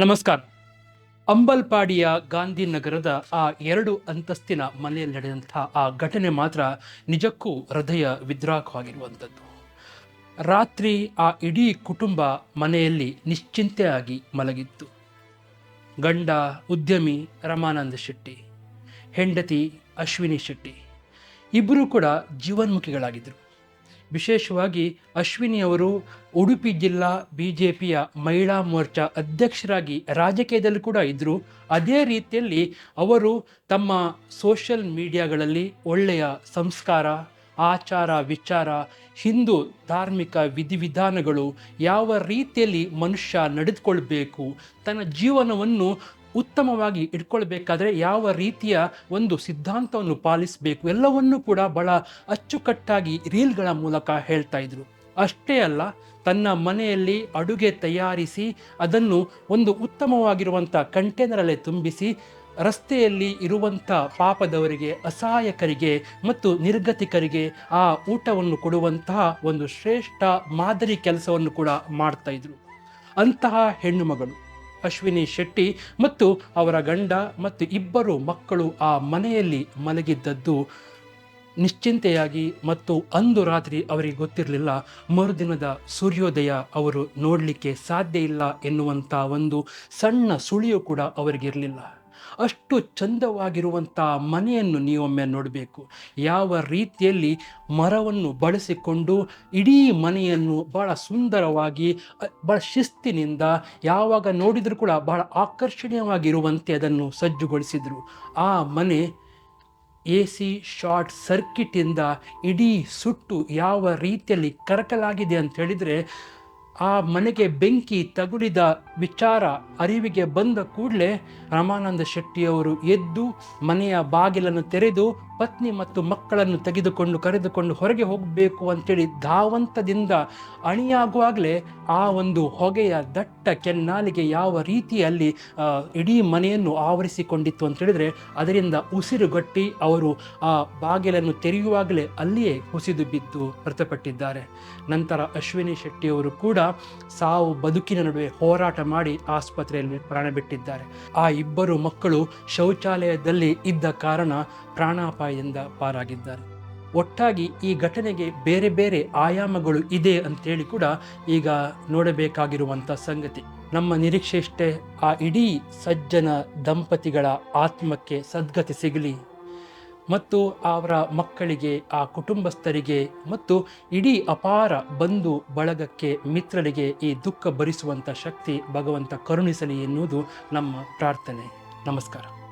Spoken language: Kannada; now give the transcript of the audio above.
ನಮಸ್ಕಾರ. ಅಂಬಲ್ಪಾಡಿಯ ಗಾಂಧಿನಗರದ ಆ ಎರಡು ಅಂತಸ್ತಿನ ಮನೆಯಲ್ಲಿ ನಡೆದಂತಹ ಆ ಘಟನೆ ಮಾತ್ರ ನಿಜಕ್ಕೂ ಹೃದಯ ವಿದ್ರಾಕವಾಗಿರುವಂಥದ್ದು ರಾತ್ರಿ ಆ ಇಡೀ ಕುಟುಂಬ ಮನೆಯಲ್ಲಿ ನಿಶ್ಚಿಂತೆಯಾಗಿ ಮಲಗಿತ್ತು. ಗಂಡ ಉದ್ಯಮಿ ರಮಾನಂದ ಶೆಟ್ಟಿ, ಹೆಂಡತಿ ಅಶ್ವಿನಿ ಶೆಟ್ಟಿ ಇಬ್ಬರೂ ಕೂಡ ಜೀವನ್ಮುಖಿಗಳಾಗಿದ್ದರು ವಿಶೇಷವಾಗಿ ಅಶ್ವಿನಿ ಅವರು ಉಡುಪಿ ಜಿಲ್ಲಾ ಬಿ ಜೆ ಪಿಯ ಮಹಿಳಾ ಮೋರ್ಚಾ ಅಧ್ಯಕ್ಷರಾಗಿ ರಾಜಕೀಯದಲ್ಲಿ ಕೂಡ ಇದ್ದರು ಅದೇ ರೀತಿಯಲ್ಲಿ ಅವರು ತಮ್ಮ ಸೋಷಿಯಲ್ ಮೀಡಿಯಾಗಳಲ್ಲಿ ಒಳ್ಳೆಯ ಸಂಸ್ಕಾರ, ಆಚಾರ, ವಿಚಾರ, ಹಿಂದೂ ಧಾರ್ಮಿಕ ವಿಧಿವಿಧಾನಗಳು ಯಾವ ರೀತಿಯಲ್ಲಿ ಮನುಷ್ಯ ನಡೆದುಕೊಳ್ಬೇಕು, ತನ್ನ ಜೀವನವನ್ನು ಉತ್ತಮವಾಗಿ ಇಟ್ಕೊಳ್ಬೇಕಾದ್ರೆ ಯಾವ ರೀತಿಯ ಒಂದು ಸಿದ್ಧಾಂತವನ್ನು ಪಾಲಿಸಬೇಕು ಎಲ್ಲವನ್ನೂ ಕೂಡ ಬಹಳ ಅಚ್ಚುಕಟ್ಟಾಗಿ ರೀಲ್ಗಳ ಮೂಲಕ ಹೇಳ್ತಾ ಇದ್ರು. ಅಷ್ಟೇ ಅಲ್ಲ, ತನ್ನ ಮನೆಯಲ್ಲಿ ಅಡುಗೆ ತಯಾರಿಸಿ ಅದನ್ನು ಒಂದು ಉತ್ತಮವಾಗಿರುವಂಥ ಕಂಟೈನರಲ್ಲೇ ತುಂಬಿಸಿ ರಸ್ತೆಯಲ್ಲಿ ಇರುವಂಥ ಪಾಪದವರಿಗೆ, ಅಸಹಾಯಕರಿಗೆ ಮತ್ತು ನಿರ್ಗತಿಕರಿಗೆ ಆ ಊಟವನ್ನು ಕೊಡುವಂತಹ ಒಂದು ಶ್ರೇಷ್ಠ ಮಾದರಿ ಕೆಲಸವನ್ನು ಕೂಡ ಮಾಡ್ತಾ ಇದ್ರು. ಅಂತಹ ಹೆಣ್ಣು ಮಗಳು ಅಶ್ವಿನಿ ಶೆಟ್ಟಿ ಮತ್ತು ಅವರ ಗಂಡ ಮತ್ತು ಇಬ್ಬರು ಮಕ್ಕಳು ಆ ಮನೆಯಲ್ಲಿ ಮಲಗಿದ್ದದ್ದು. ನಿಶ್ಚಿಂತೆಯಾಗಿ ಮತ್ತು ಅಂದು ರಾತ್ರಿ ಅವರಿಗೆ ಗೊತ್ತಿರಲಿಲ್ಲ, ಮರುದಿನದ ಸೂರ್ಯೋದಯ ಅವರು ನೋಡಲಿಕ್ಕೆ ಸಾಧ್ಯ ಇಲ್ಲ ಎನ್ನುವಂಥ ಒಂದು ಸಣ್ಣ ಸುಳಿಯು ಕೂಡ ಅವರಿಗಿರಲಿಲ್ಲ. ಅಷ್ಟು ಚಂದವಾಗಿರುವಂಥ ಮನೆಯನ್ನು ನೀವೊಮ್ಮೆ ನೋಡಬೇಕು. ಯಾವ ರೀತಿಯಲ್ಲಿ ಮರವನ್ನು ಬಳಸಿಕೊಂಡು ಇಡೀ ಮನೆಯನ್ನು ಭಾಳ ಸುಂದರವಾಗಿ ಭಾಳ ಶಿಸ್ತಿನಿಂದ, ಯಾವಾಗ ನೋಡಿದರೂ ಕೂಡ ಬಹಳ ಆಕರ್ಷಣೀಯವಾಗಿರುವಂತೆ ಅದನ್ನು ಸಜ್ಜುಗೊಳಿಸಿದರು. ಆ ಮನೆ ಎ ಸಿ ಶಾರ್ಟ್ ಸರ್ಕಿಟಿಂದ ಇಡೀ ಸುಟ್ಟು ಯಾವ ರೀತಿಯಲ್ಲಿ ಕರಕಲಾಗಿದೆ ಅಂತ ಹೇಳಿದರೆ ಆ ಮನೆಗೆ ಬೆಂಕಿ ತಗುಲಿದ ವಿಚಾರ ಅರಿವಿಗೆ ಬಂದ ಕೂಡಲೇ ರಮಾನಂದ ಶೆಟ್ಟಿಯವರು ಎದ್ದು ಮನೆಯ ಬಾಗಿಲನ್ನು ತೆರೆದು ಪತ್ನಿ ಮತ್ತು ಮಕ್ಕಳನ್ನು ತೆಗೆದುಕೊಂಡು ಕರೆದುಕೊಂಡು ಹೊರಗೆ ಹೋಗಬೇಕು ಅಂತೇಳಿ ಧಾವಂತದಿಂದ ಅಣಿಯಾಗುವಾಗಲೇ ಆ ಒಂದು ಹೊಗೆಯ ದಟ್ಟ ಕೆನ್ನಾಲಿಗೆ ಯಾವ ರೀತಿಯಲ್ಲಿ ಇಡೀ ಮನೆಯನ್ನು ಆವರಿಸಿಕೊಂಡಿತ್ತು ಅಂತ ಹೇಳಿದ್ರೆ ಅದರಿಂದ ಉಸಿರುಗಟ್ಟಿ ಅವರು ಆ ಬಾಗಿಲನ್ನು ತೆರೆಯುವಾಗಲೇ ಅಲ್ಲಿಯೇ ಕುಸಿದು ಬಿದ್ದು ಮೃತಪಟ್ಟಿದ್ದಾರೆ. ನಂತರ ಅಶ್ವಿನಿ ಶೆಟ್ಟಿಯವರು ಕೂಡ ಸಾವು ಬದುಕಿನ ನಡುವೆ ಹೋರಾಟ ಮಾಡಿ ಆಸ್ಪತ್ರೆಯಲ್ಲಿ ಪ್ರಾಣ ಬಿಟ್ಟಿದ್ದಾರೆ. ಆ ಇಬ್ಬರು ಮಕ್ಕಳು ಶೌಚಾಲಯದಲ್ಲಿ ಇದ್ದ ಕಾರಣ ಪ್ರಾಣಾಪಾಯದಿಂದ ಪಾರಾಗಿದ್ದಾರೆ. ಒಟ್ಟಾಗಿ ಈ ಘಟನೆಗೆ ಬೇರೆ ಬೇರೆ ಆಯಾಮಗಳು ಇದೆ ಅಂತೇಳಿ ಕೂಡ ಈಗ ನೋಡಬೇಕಾಗಿರುವಂಥ ಸಂಗತಿ. ನಮ್ಮ ನಿರೀಕ್ಷೆಯಷ್ಟೇ ಆ ಇಡೀ ಸಜ್ಜನ ದಂಪತಿಗಳ ಆತ್ಮಕ್ಕೆ ಸದ್ಗತಿ ಸಿಗಲಿ ಮತ್ತು ಅವರ ಮಕ್ಕಳಿಗೆ, ಆ ಕುಟುಂಬಸ್ಥರಿಗೆ ಮತ್ತು ಇಡೀ ಅಪಾರ ಬಂಧು ಬಳಗಕ್ಕೆ ಮಿತ್ರರಿಗೆ ಈ ದುಃಖ ಭರಿಸುವಂಥ ಶಕ್ತಿ ಭಗವಂತ ಕರುಣಿಸಲಿ ಎನ್ನುವುದು ನಮ್ಮ ಪ್ರಾರ್ಥನೆ. ನಮಸ್ಕಾರ.